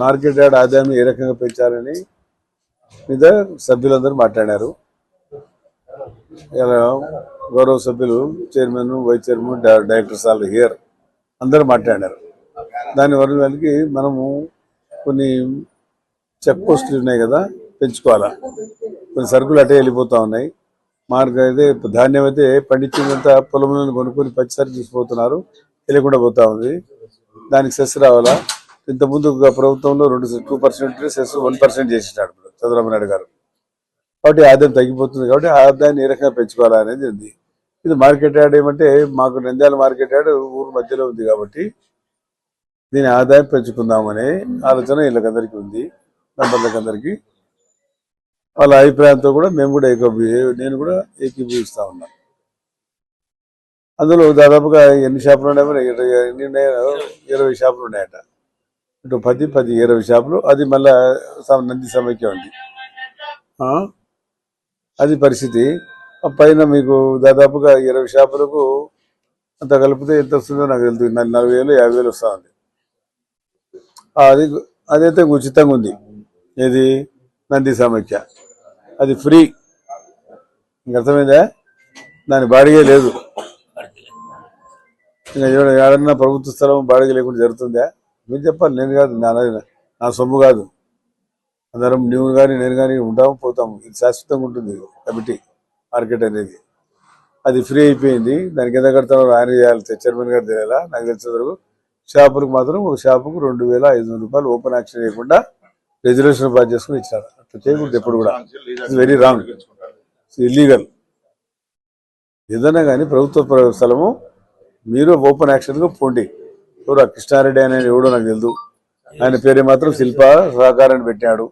Market yard ఆదాయాన్ని ఏ రకంగా పెంచాలని మీద సభ్యులందరూ మాట్లాడారు. ఇలా గౌరవ సభ్యులు chairman vice chairman directors all here అందరూ మాట్లాడారు. దాని వరకు మనము కొన్ని చెక్ పోస్టులు ఉన్నాయి కదా పెంచుకోవాలా? కొన్ని సరుకులు అటే వెళ్ళిపోతా ఉన్నాయి. మార్గం అయితే ధాన్యం అయితే పండించిందంతా పొలంలో కొనుక్కొని పచ్చిసరి తీసుకుపోతున్నారు. తెలియకుండా పోతా ఉంది. దానికి సెస్ రావాలా? ఇంతకుముందు ప్రభుత్వంలో రెండు two percent cess one percent చేసినాడు చంద్రబాబు నాయుడు గారు. కాబట్టి ఆదాయం తగ్గిపోతుంది కాబట్టి ఆదాయాన్ని ఏ రకంగా పెంచుకోవాలా అనేది ఉంది. ఇది మార్కెట్ యార్డ్ ఏమంటే మాకు నంద్యాల మార్కెట్ యార్డ్ ఊరు మధ్యలో ఉంది కాబట్టి దీని ఆదాయం పెంచుకుందామనే ఆలోచన వీళ్ళకందరికీ ఉంది మెంబర్లకందరికీ వాళ్ళ అభిప్రాయంతో కూడా మేము కూడా ఏకీ నేను కూడా ఏకీభవిస్తా ఉన్నా. అందులో దాదాపుగా ఎన్ని షాపులు ఉన్నాయి ఇరవై ఎన్ని ఇరవై షాపులు ఉన్నాయట. ఇటు పది పది ఇరవై షాపులు. అది మళ్ళా నంది సమైక్య ఉంది అది పరిస్థితి. పైన మీకు దాదాపుగా ఇరవై షాపులకు అంత కలిపితే ఎంత వస్తుందో నాకు తెలుసు నలభై వేలు యాభై వేలు వస్తూ ఉంది. అది అదైతే ఉచితంగా ఉంది. ఏది? నంది సమైక్య అది ఫ్రీ. ఇంక అర్థమైందా? దాని బాడిగే లేదు. ఇంకా ఎవడ- ఏడన్నా ప్రభుత్వ స్థలం బాడిగ లేకుండా జరుగుతుందా? మీరు చెప్పాలి. నేను కాదు. నా నా సొమ్ము కాదు. అందరం నువ్వు కానీ నేను కానీ ఉంటాము పోతాము. ఇది శాశ్వతంగా ఉంటుంది. కమిటీ మార్కెట్ అనేది. అది ఫ్రీ అయిపోయింది. దానికి ఎంత కడతామో ఆయన చేయాలి. చైర్మన్ గారు తెలియాలా? నాకు తెలిసిన వరకు షాపులకు మాత్రం ఒక షాపుకు రెండు వేల ఐదు వందల రూపాయలు ఓపెన్ యాక్షన్ చేయకుండా రిజర్వేషన్ పాస్ చేసుకుని ఇచ్చారు. అట్లా చేయకూడదు ఎప్పుడు కూడా. ఇట్స్ వెరీ రాంగ్ ఇల్లీగల్ ఏదైనా కానీ ప్రభుత్వ స్థలము మీరు ఓపెన్ యాక్షన్గా పోండి. ఎవరు కృష్ణారెడ్డి ఆయన ఎవడో నాకు తెలుదు ఆయన పేరు మాత్రం శిల్ప సహకారాన్ని పెట్టాడు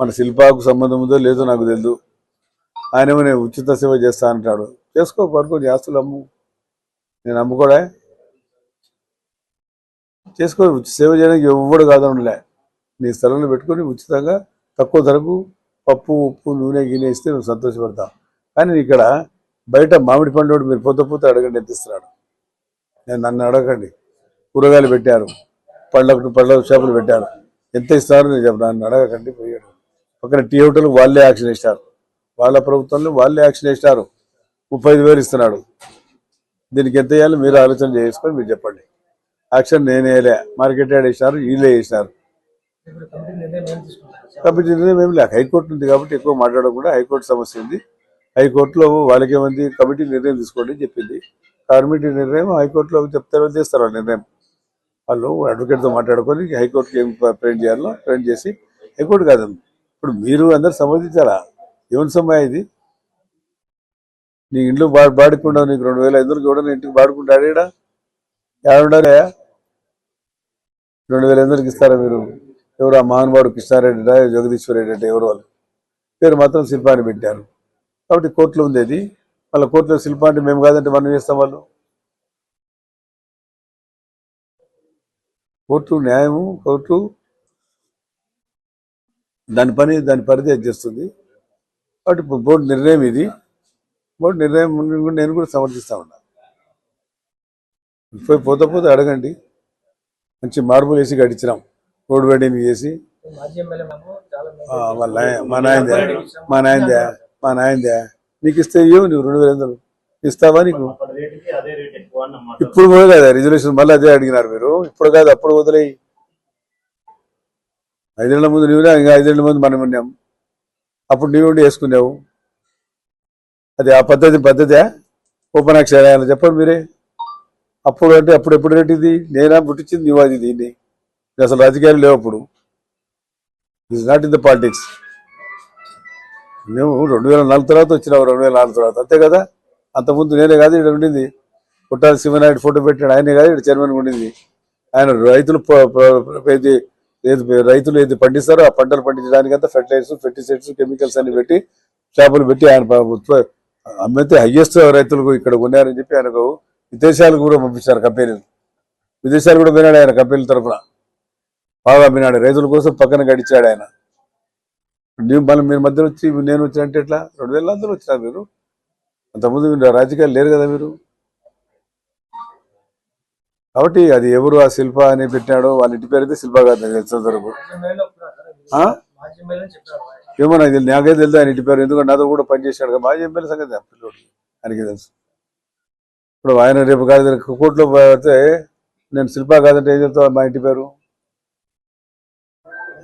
మన శిల్పాకు సంబంధం ఉందో లేదో నాకు తెలియదు ఆయనేమో నేను ఉచిత సేవ చేస్తా అంటాడు. చేసుకో పడుకొని ఆస్తులు అమ్ము. నేను అమ్ముకోడా చేసుకో సేవ చేయడానికి ఎవ్వడు కాదనలే నీ స్థలంలో పెట్టుకొని ఉచితంగా తక్కువ ధరకు పప్పు ఉప్పు నూనె గిన్నె ఇస్తే నువ్వు సంతోషపడతాం కానీ ఇక్కడ బయట మామిడి పండు మీరు పొద్దు పొద్దు అడగండి ఎంత ఇస్తున్నాడు. నేను నన్ను అడగండి. కూరగాయలు పెట్టారు. పళ్ళ పళ్ళ షాపులు పెట్టారు. ఎంత ఇస్తారు నేను చెప్పను. నన్ను అడగకండి పోయాడు. పక్కన టీ హోటల్ వాళ్ళే యాక్షన్ ఇస్తారు వాళ్ళ ప్రభుత్వంలో వాళ్ళే యాక్షన్ ఇస్తారు ముప్పై ఐదు వేలు ఇస్తున్నాడు. దీనికి ఎంత వేయాలో మీరు ఆలోచన చేసుకొని మీరు చెప్పండి. యాక్షన్ నేనే మార్కెట్ యాడ్ వేసినారు వీళ్ళే వేసినారు కాబట్టి నిర్ణయం ఏమి లేక హైకోర్టు ఉంది కాబట్టి ఎక్కువ మాట్లాడకుండా హైకోర్టు సమస్య ఉంది. హైకోర్టులో వాళ్ళకి ఏమంది కమిటీ నిర్ణయం తీసుకోండి అని చెప్పింది. కమిటీ నిర్ణయం హైకోర్టులో చెప్తారో చేస్తారు ఆ నిర్ణయం. వాళ్ళు అడ్వకేట్తో మాట్లాడుకొని హైకోర్టుకి ఏం ప్రింట్ చేయాలో ప్రింట్ చేసి హైకోర్టు కాదు. ఇప్పుడు మీరు అందరు సంబంధించారా? ఏమని సమయం ఇది? నీ ఇంట్లో బాడుకుండా నీకు రెండు వేల ఐదు వందలకి ఇవ్వడం ఇంటికి బాడుకుంటాడేడా ఏడుండారా రెండు వేల ఎందుకు ఇస్తారా మీరు? ఎవరు ఆ మహానుభావుడు కృష్ణారెడ్డి జగదీశ్వర్ రెడ్డి అంటే ఎవరు వాళ్ళు? పేరు మాత్రం శిల్పాన్ని పెట్టారు. కాబట్టి కోర్టులో ఉంది అది. వాళ్ళ కోర్టులో శిల్పాన్ని మేము కాదంటే మనం చేస్తాం వాళ్ళు? కోర్టు న్యాయము కోర్టు దాని పని దాని పరిధి చేస్తుంది. కాబట్టి బోర్డు నిర్ణయం ఇది. బోర్డు నిర్ణయం కూడా నేను కూడా సమర్థిస్తా ఉన్నా. పోయి పోతే పోతే అడగండి. మంచి మార్బుల్ వేసి గడిచినాం. రోడ్ వెడ్డింగ్ చేసి మా నాయనదే. మా నాయనదే. మా నాయనదే. నీకు ఇస్తే ఇవ్వవు నువ్వు రెండు వేల వందలు. ఇస్తావా నీకు? ఇప్పుడు కూడా కదా రిజర్వేషన్ మళ్ళీ అదే అడిగినారు మీరు. ఇప్పుడు కాదు అప్పుడు వదిలేయి. ఐదేళ్ళ ముందు నువ్వునే? ఇంకా ఐదేళ్ళ ముందు మనం ఉన్నాం. అప్పుడు నీవు ఉండి వేసుకున్నావు. అది ఆ పద్ధతి పద్ధతే? ఓపెన్ యాక్షన్ చెప్పండి మీరే. అప్పుడు అంటే అప్పుడు ఎప్పుడు రేటు ఇది నేనా పుట్టించింది నువ్వు అది దీన్ని అసలు రాజకీయాలు లేవు అప్పుడు. Is not in the politics నువ్వు రెండు వేల నాలుగు తర్వాత వచ్చినావు రెండు వేల నాలుగు తర్వాత. అంతే కదా? అంతకుముందు నేనే కాదు ఇక్కడ ఉండింది. పుట్టాల శివనాయుడు ఫోటో పెట్టాడు ఆయనే కాదు ఇక్కడ చైర్మన్ ఉండింది. ఆయన రైతులు ఏది ఏది రైతులు ఏది పండిస్తారో ఆ పంటలు పండించడానికి అంతా ఫెర్టిలైజర్స్ ఫెర్టిసైడ్స్ కెమికల్స్ అన్ని పెట్టి చేపలు పెట్టి ఆయన అమ్మితే హయ్యెస్ట్ రైతులకు ఇక్కడ ఉన్నారని చెప్పి ఆయనకు విదేశాలకు కూడా పంపించారు కంపెనీలు. విదేశాలు కూడా పోయినాడు ఆయన కంపెనీల తరఫున. బాగా పోయినాడు. రైతుల కోసం పక్కన గడిచాడు ఆయన. ನೀವು మళ్ళీ మీరు మధ్యలో వచ్చి నేను వచ్చిన అంటే ఎట్లా? రెండు వేల అందరూ వచ్చినా మీరు. అంతకుముందు మీరు రాజకీయాలు లేరు కదా మీరు. కాబట్టి అది ఎవరు ఆ శిల్ప అని పెట్టాడో వాళ్ళ ఇంటి పేరు అయితే శిల్ప కాదు నాకు తెలిసినంత వరకు. ఏమో నాకు తెలియదు నాకే తెలుసు ఆయన ఇంటి పేరు. ఎందుకంటే నాతో కూడా పనిచేశాడు మాజీ ఎమ్మెల్యే సంగతి పిల్లోడు ఆయనకి తెలుసు. ఇప్పుడు ఆయన రేపు కాదు కోర్టులో పోతే నేను శిల్పా కాదంటే ఏం చెప్తావా? మా ఇంటి పేరు?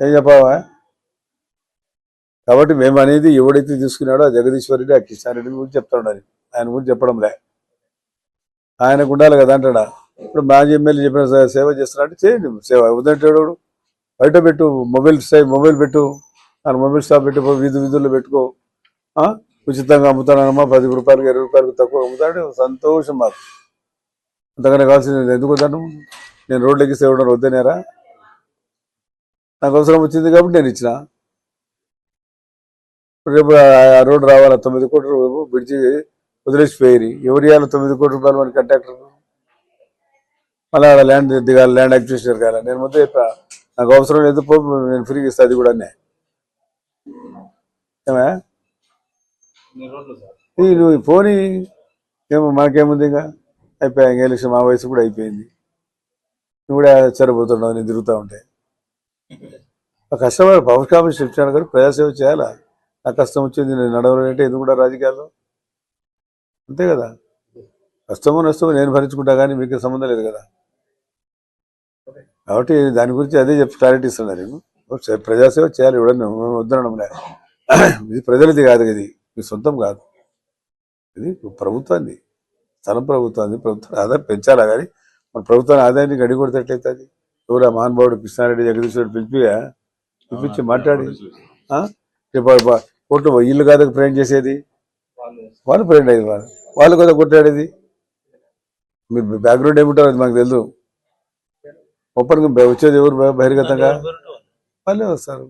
ఏం చెప్పావా? కాబట్టి మేము అనేది ఎవడైతే తీసుకున్నాడో ఆ జగదీశ్వర్ రెడ్డి ఆ కిషన్ రెడ్డి గురించి చెప్తాడు ఆయన గురించి చెప్పడం లే ఆయనకు ఉండాలి కదా అంటాడా? ఇప్పుడు మాజీ ఎమ్మెల్యే చెప్పిన సేవ చేస్తున్నాడు చేయండి. సేవ వద్దంటాడు బయట పెట్టు మొబైల్ స్టై మొబైల్ పెట్టు. ఆయన మొబైల్ షాప్ పెట్టి వీధి వీధుల్లో పెట్టుకో. ఆ? ఉచితంగా అమ్ముతానమ్మా పది రూపాయలకి ఇరవై రూపాయలకి తక్కువ అమ్ముతాడు సంతోషం మాకు. అంతకన్నా కావాల్సింది ఎందుకు వద్దాను? నేను రోడ్లకి సేవడం వద్దనేరా? నాకు అవసరం వచ్చింది కాబట్టి నేను ఇచ్చిన. రేపు ఆ- రోడ్డు రావాలా? తొమ్మిది కోట్ల రూపాయలు బ్రిడ్జి వదిలేసిపోయి ఎవరు ఇవ్వాలి తొమ్మిది కోట్ల రూపాయలు మన కంట్రాక్టర్ మళ్ళీ ల్యాండ్ దిగాలి ల్యాండ్ అక్విజిషన్ కావాలి నేను మొత్తం చెప్పా నాకు అవసరం లేదు పో నేను ఫ్రీగా ఇస్తా అది కూడా అన్నీ ఏమా ఇన్ని రోడ్లు సార్ ఈ నువ్వు పోనీ ఏమో మనకేముంది ఇంకా? అయిపోయా ఇంకా ఎలక్షన్ మా వయసు కూడా అయిపోయింది. నువ్వు కూడా చెరబోతున్నావు నేను తిరుగుతూ ఉంటే. ఆ కష్టపడి పవర్ కామెంట్ చెప్తాను కానీ ప్రజాసేవ చేయాలా? నా కష్టం వచ్చింది నేను నడవాలంటే ఎందుకు కూడా రాజకీయాల్లో? అంతే కదా? కష్టమో నష్టమో నేను భరించుకుంటా కానీ మీకు సంబంధం లేదు కదా? కాబట్టి దాని గురించి అదే చెప్పి క్లారిటీ ఇస్తున్నారు. నేను ప్రజాసేవ చేయాలి ఇవ్వడం వద్దనడం లే. ఇది ప్రజలది కాదు ఇది. మీ సొంతం కాదు. ఇది ప్రభుత్వాన్ని స్థలం ప్రభుత్వాన్ని ప్రభుత్వం ఆదాయం పెంచాలా కానీ మన ప్రభుత్వాన్ని ఆదాయాన్ని గడి కొడితేట్లయితే అది? ఎవరు ఆ మహానుభావుడు కృష్ణారెడ్డి జగదీశ్వరుడు పిలిపిగా పిలిపించి మాట్లాడి. కోర్టు ఇల్లు కాదు ఫ్రెండ్ చేసేది? వాళ్ళు ఫ్రెండ్ అయ్యేది వాళ్ళు. వాళ్ళు కదా కొట్టాడేది మీరు బ్యాక్గ్రౌండ్ ఏమిటారు అది మాకు తెలుసు ఓపెన్గా వచ్చేది ఎవరు బహిర్గతంగా? వాళ్ళే వస్తారు.